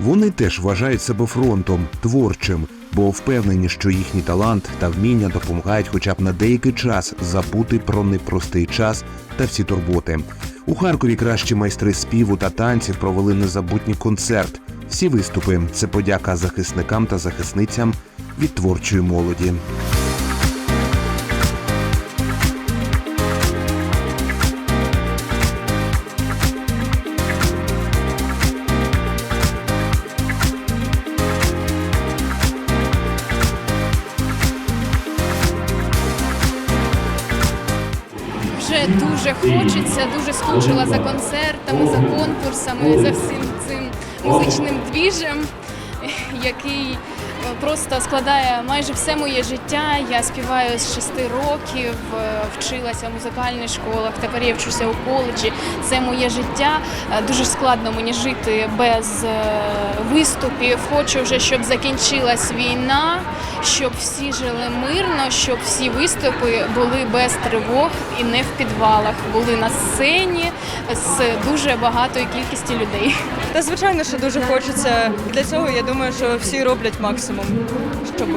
Вони теж вважають себе фронтом творчим, бо впевнені, що їхній талант та вміння допомагають хоча б на деякий час забути про непростий час та всі турботи. У Харкові кращі майстри співу та танців провели незабутній концерт. Всі виступи це подяка захисникам та захисницям від творчої молоді. Вже дуже хочеться, дуже скучила за концертами, за конкурсами, за всім цим музичним двіжем, який е, просто складає майже все моє життя. Я співаю з шести років, е, вчилася в музикальних школах, тепер я вчуся у коледжі. Це моє життя. Е, Дуже складно мені жити без виступів. Хочу вже, щоб закінчилась війна, щоб всі жили мирно, щоб всі виступи були без тривог і не в підвалах, були на сцені з дуже багатою кількістю людей. Та звичайно, що дуже хочеться. Для цього я думаю, що всі роблять максимум, щоб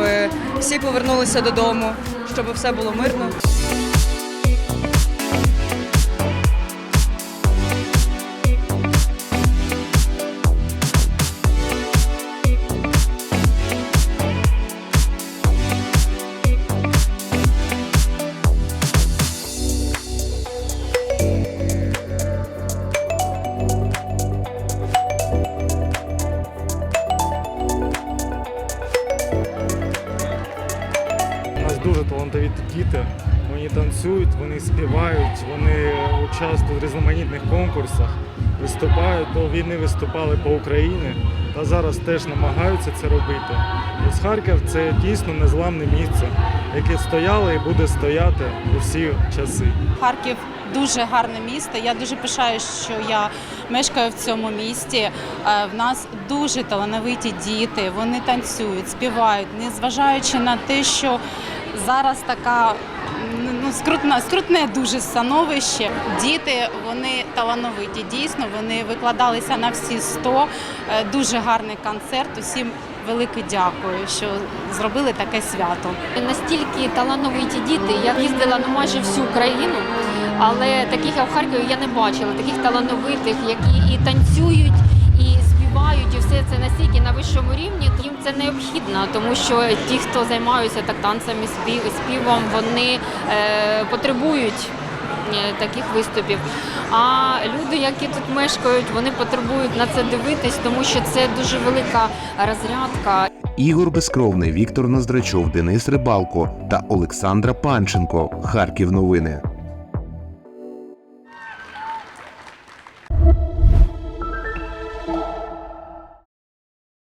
всі повернулися додому, щоб все було мирно. Нас дуже талановиті діти. Вони танцюють, вони співають, вони участвують в різноманітних конкурсах, виступають до війни, виступали по Україні та зараз теж намагаються це робити. Ось Харків це дійсно незламне місце, яке стояло і буде стояти у всі часи. Харків дуже гарне місто. Я дуже пишаюсь, що я мешкаю в цьому місті. Е, В нас дуже талановиті діти. Вони танцюють, співають, незважаючи на те, що зараз така. Ну, скрутне, скрутне дуже становище. Діти вони талановиті. Дійсно, вони викладалися на всі 100. Е, Дуже гарний концерт. Усім велике дякую, що зробили таке свято. Настільки талановиті діти. Я їздила на майже всю Україну, але таких я в Харкові я не бачила. Таких талановитих, які і танцюють, і співають, і все це настільки на вищому рівні. Це необхідно, тому що ті, хто займаються так танцями, спів, співом, вони е, потребують. е, Таких виступів. А люди, які тут мешкають, вони потребують на це дивитись, тому що це дуже велика розрядка. Ігор Безкровний, Віктор Ноздрачов, Денис Рибалко та Олександра Панченко. Харків новини.